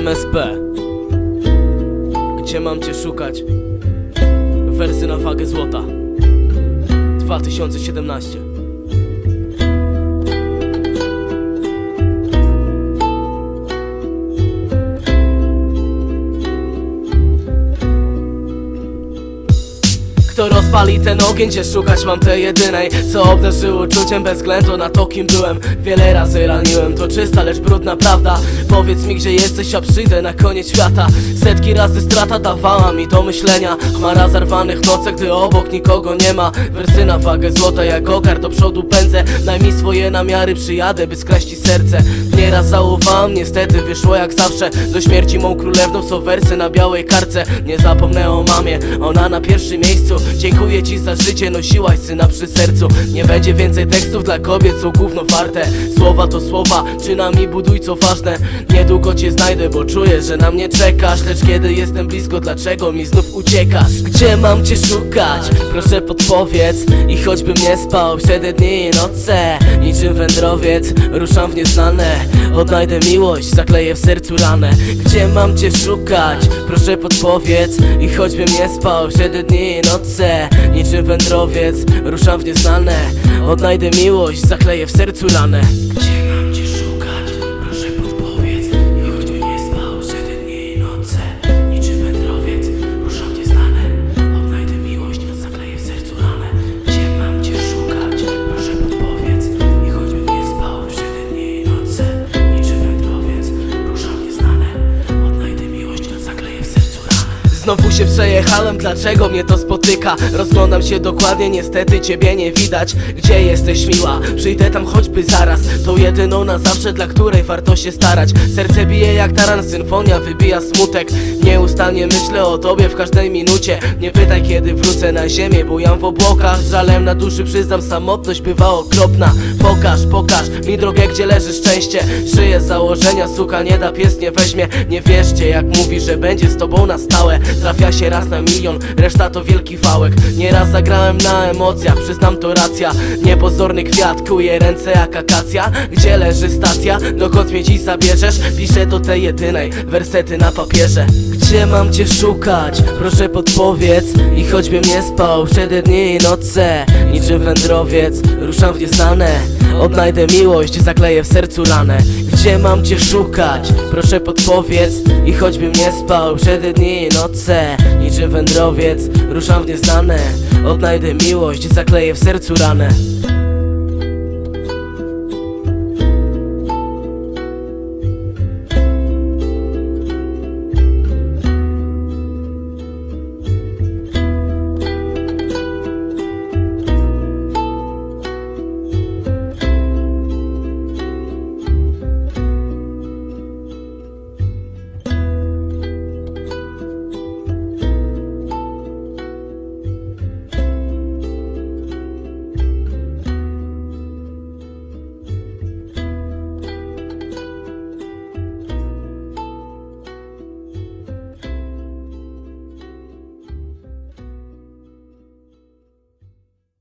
MSP Gdzie mam cię szukać? Wersy na wagę złota. 2017 Kto rozpali ten ogień, gdzie szukać mam tej jedynej Co obdarzył uczuciem bez względu na to kim byłem. Wiele razy raniłem, to czysta lecz brudna prawda. Powiedz mi gdzie jesteś, a przyjdę na koniec świata. Setki razy strata dawała mi do myślenia. Chmara zarwanych nocek, gdy obok nikogo nie ma. Wersy na wagę złota jak ogar, do przodu pędzę. Daj mi swoje namiary, przyjadę by skreślić serce. Nieraz załowałam, niestety wyszło jak zawsze. Do śmierci mą królewną są wersy na białej karce Nie zapomnę o mamie, ona na pierwszym miejscu Dziękuję ci za życie, nosiłaś syna przy sercu Nie będzie więcej tekstów dla kobiet, są gówno warte Słowa to słowa, czynami buduj co ważne Niedługo cię znajdę, bo czuję, że na mnie czekasz Lecz kiedy jestem blisko, dlaczego mi znów uciekasz? Gdzie mam cię szukać? Proszę podpowiedz I choćbym nie spał przede dni i noce Niczym wędrowiec, ruszam w nieznane Odnajdę miłość, zakleję w sercu ranę Gdzie mam cię szukać? Proszę podpowiedz I choćbym nie spał przede dni i noce Niczym wędrowiec, ruszam w nieznane Odnajdę miłość, zakleję w sercu ranę Znowu się przejechałem, dlaczego mnie to spotyka? Rozglądam się dokładnie, niestety ciebie nie widać. Gdzie jesteś miła? Przyjdę tam choćby zaraz. Tą jedyną na zawsze, dla której warto się starać. Serce bije jak taran, symfonia wybija smutek. Nieustannie myślę o tobie w każdej minucie. Nie pytaj kiedy wrócę na ziemię, bujam w obłokach. Z żalem na duszy przyznam, samotność bywa okropna. Pokaż, pokaż mi drogę, gdzie leży szczęście. Żyję z założenia, suka nie da, pies nie weźmie. Nie wierzcie jak mówi, że będzie z tobą na stałe Trafia się raz na milion, reszta to wielki wałek. Nieraz zagrałem na emocjach, przyznam to racja. Niepozorny kwiat kuje ręce jak akacja. Gdzie leży stacja, dokąd mnie dziś zabierzesz? Piszę do tej jedynej, wersety na papierze. Gdzie mam cię szukać? Proszę podpowiedz. I choćbym nie spał przede dni i noce Niczym wędrowiec, ruszam w nieznane Odnajdę miłość, zakleję w sercu ranę. Gdzie mam cię szukać? Proszę podpowiedz. I choćbym nie spał przede dni i noce. Niczym wędrowiec, ruszam w nieznane. Odnajdę miłość, zakleję w sercu ranę